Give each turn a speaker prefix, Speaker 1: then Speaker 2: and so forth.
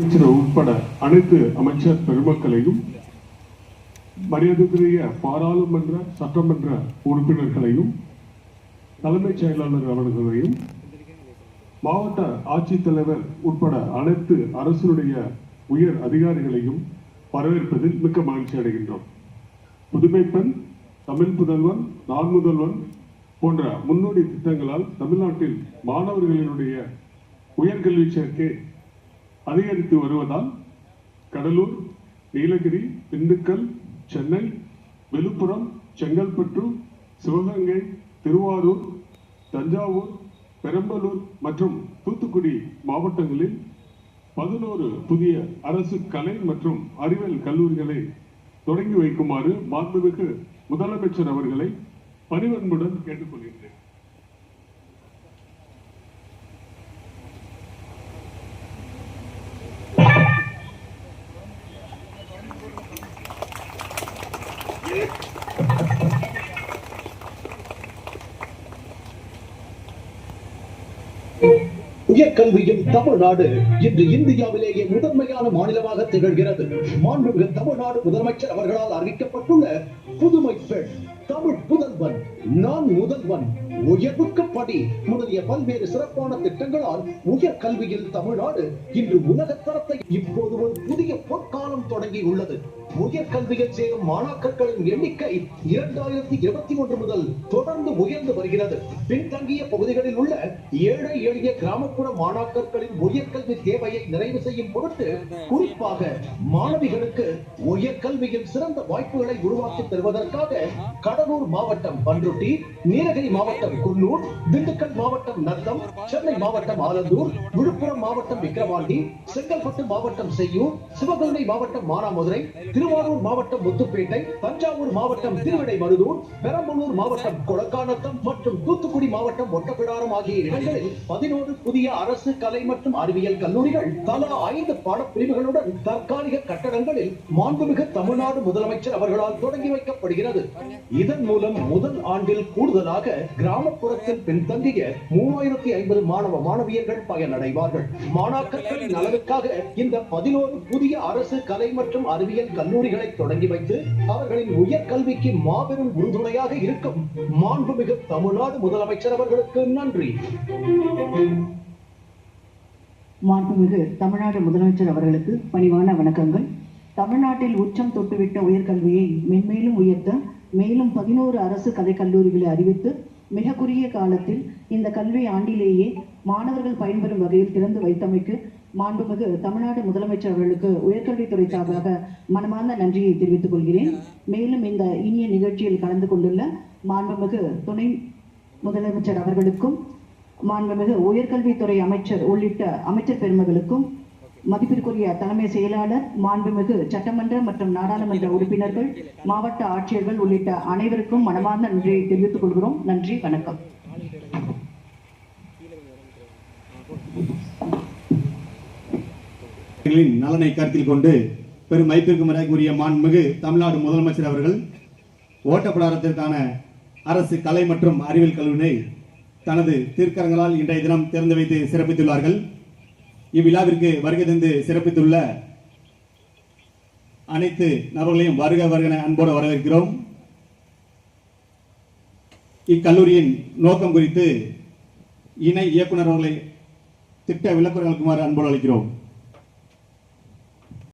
Speaker 1: அமைச்சர் உட்பட அனைத்து அமைச்சர் பெருமக்களையும் மரியாதைக்குரிய பாராளுமன்ற சட்டமன்ற உறுப்பினர்களையும் தலைமைச் செயலாளர் அவர்களையும் மாவட்ட ஆட்சித்தலைவர் உட்பட அனைத்து அரசுடைய உயர் அதிகாரிகளையும் வரவேற்பதில் மிக்க மகிழ்ச்சி அடைகின்றோம். புதுமை பெண் தமிழ் புதல்வன் நான் முதல்வன் போன்ற முன்னோடி திட்டங்களால் தமிழ்நாட்டில் மாணவர்களினுடைய உயர்கல்வி சேர்க்கை அதிகரித்து வருவதால் கடலூர் நீலகிரி திண்டுக்கல் சென்னை விழுப்புரம் செங்கல்பட்டு சிவகங்கை திருவாரூர் தஞ்சாவூர் பெரம்பலூர் மற்றும் தூத்துக்குடி மாவட்டங்களில் பதினோரு புதிய அரசு கலை மற்றும் அறிவியல் கல்லூரிகளை தொடங்கி வைக்குமாறு மாண்புமிகு முதலமைச்சர் அவர்களை பணிவன்புடன் கேட்டுக்கொள்கின்றேன்.
Speaker 2: உயர்கல்வியில் தமிழ்நாடு இன்று இந்தியாவிலேயே முதன்மையான மாநிலமாக திகழ்கிறது. மாண்புமிகு தமிழ்நாடு முதலமைச்சர் அவர்களால் அறிவிக்கப்பட்டுள்ள புதுமை பெண் தமிழ் புதல்வன் நான் முதல்வன் உயர்வுக்கு படி முதலிய பல்வேறு சிறப்பான திட்டங்களால் உயர்கல்வியில் தமிழ்நாடு இன்று உலகத்தரத்தை இப்போது ஒரு புதிய பொற்காலம் உயர் கல்வியில் சேரும் மாணாக்கர்களின் எண்ணிக்கை இரண்டாயிரத்தி இருபத்தி ஒன்று முதல் தொடர்ந்து உயர்ந்து வருகிறது. பின்தங்கிய பகுதிகளில் உள்ள ஏழை எளிய கிராமப்புற மாணாக்கர்களின் உயர்கல்வி தேவையை நிறைவு செய்யும் பொருட்டு குறிப்பாக மாணவிகளுக்கு உயர்கல்வியில் சிறந்த வாய்ப்புகளை உருவாக்கி தருவதற்காக கடலூர் மாவட்டம் பன்ருட்டி நீலகிரி மாவட்டம் குன்னூர் திண்டுக்கல் மாவட்டம் நத்தம் சென்னை மாவட்டம் ஆலந்தூர் விழுப்புரம் மாவட்டம் விக்கிரவாண்டி செங்கல்பட்டு மாவட்டம் செய்யூர் சிவகங்கை மாவட்டம் மானாமதுரை திருவாரூர் மாவட்டம் முத்துப்பேட்டை தஞ்சாவூர் மாவட்டம் திருவிடைமருதூர் பெரம்பலூர் மாவட்டம் கொடக்கானத்தம் மற்றும் மற்றும் தூத்துக்குடி மாவட்டம் ஒட்டப்பிடாரம் ஆகிய இடங்களில் பதினோரு புதிய அரசு கலை மற்றும் அறிவியல் கல்லூரிகள் தலா ஐந்து பாடப்பிரிவுகளுடன் தற்காலிக கட்டடங்களில் மாண்புமிகு தமிழ்நாடு முதலமைச்சர் அவர்களால் தொடங்கி வைக்கப்படுகிறது. இதன் மூலம் முதல் ஆண்டில் கூடுதலாக கிராமப்புறத்தில் பின்தங்கிய மூவாயிரத்தி ஐம்பது மாணவ மாணவியர்கள் பயனடைவார்கள். மாணாக்கர்களின் நலனுக்காக இந்த பதினோரு புதிய அரசு கலை மற்றும் அறிவியல் கல்லூரிகளை தொடங்கி வைத்து அவர்களின் உயர்கல்விக்கு மாபெரும் உறுதுணையாக இருக்கும் மாண்புமிகு தமிழ் தமிழ்நாடு முதலமைச்சர் அவர்களுக்கு நன்றி.
Speaker 3: மாண்புமிகு தமிழ்நாடு முதலமைச்சர் அவர்களுக்கு பணிவான வணக்கங்கள். தமிழ்நாட்டில் உச்சம் தொட்டுவிட்ட உயர்கல்வியை மென்மேலும் உயர்த்த மேலும் பதினோரு அரசு கலை கல்லூரிகளை அறிவித்து மிக குறுகிய காலத்தில் இந்த கல்வி ஆண்டிலேயே மாணவர்கள் பயன்பெறும் வகையில் திறந்து வைத்தமைக்கு மாண்புமிகு தமிழ்நாடு முதலமைச்சர் அவர்களுக்கு உயர்கல்வித்துறை சார்பாக மனமார்ந்த நன்றியை தெரிவித்துக் கொள்கிறேன். மேலும் இந்த இனிய நிகழ்ச்சியில் கலந்து கொண்டுள்ள மாண்புமிகு துணை முதலமைச்சர் அவர்களுக்கும் மாண்புமிகு உயர்கல்வித்துறை அமைச்சர் உள்ளிட்ட அமைச்சர் பெருமகளுக்கும் மதிப்பிற்குரிய தலைமை செயலாளர் மாண்புமிகு சட்டமன்ற மற்றும் நாடாளுமன்ற உறுப்பினர்கள் மாவட்ட ஆட்சியர்கள் உள்ளிட்ட அனைவருக்கும் மனமார்ந்த நன்றியை தெரிவித்துக் கொள்கிறோம். நன்றி வணக்கம்.
Speaker 4: நலனை கருத்தில் கொண்டு பெரும் மதிப்பிற்கு கூறிய மாண்புமிகு தமிழ்நாடு முதலமைச்சர் அவர்கள் ஓட்டப்படாரத்திற்கான அரசு கலை மற்றும் அறிவியல் கல்லூரியை தனது தீர்க்கரங்களால் இன்றைய தினம் திறந்து வைத்து சிறப்பித்துள்ளார்கள். இவ்விழாவிற்கு வருகை தந்து சிறப்பித்துள்ள அனைத்து நபர்களையும் வருக வருகன அன்போடு வரவேற்கிறோம். இக்கல்லூரியின் நோக்கம் குறித்து இணை இயக்குநர் அவர்களை திட்ட விளக்குமாறு அன்போடு அளிக்கிறோம்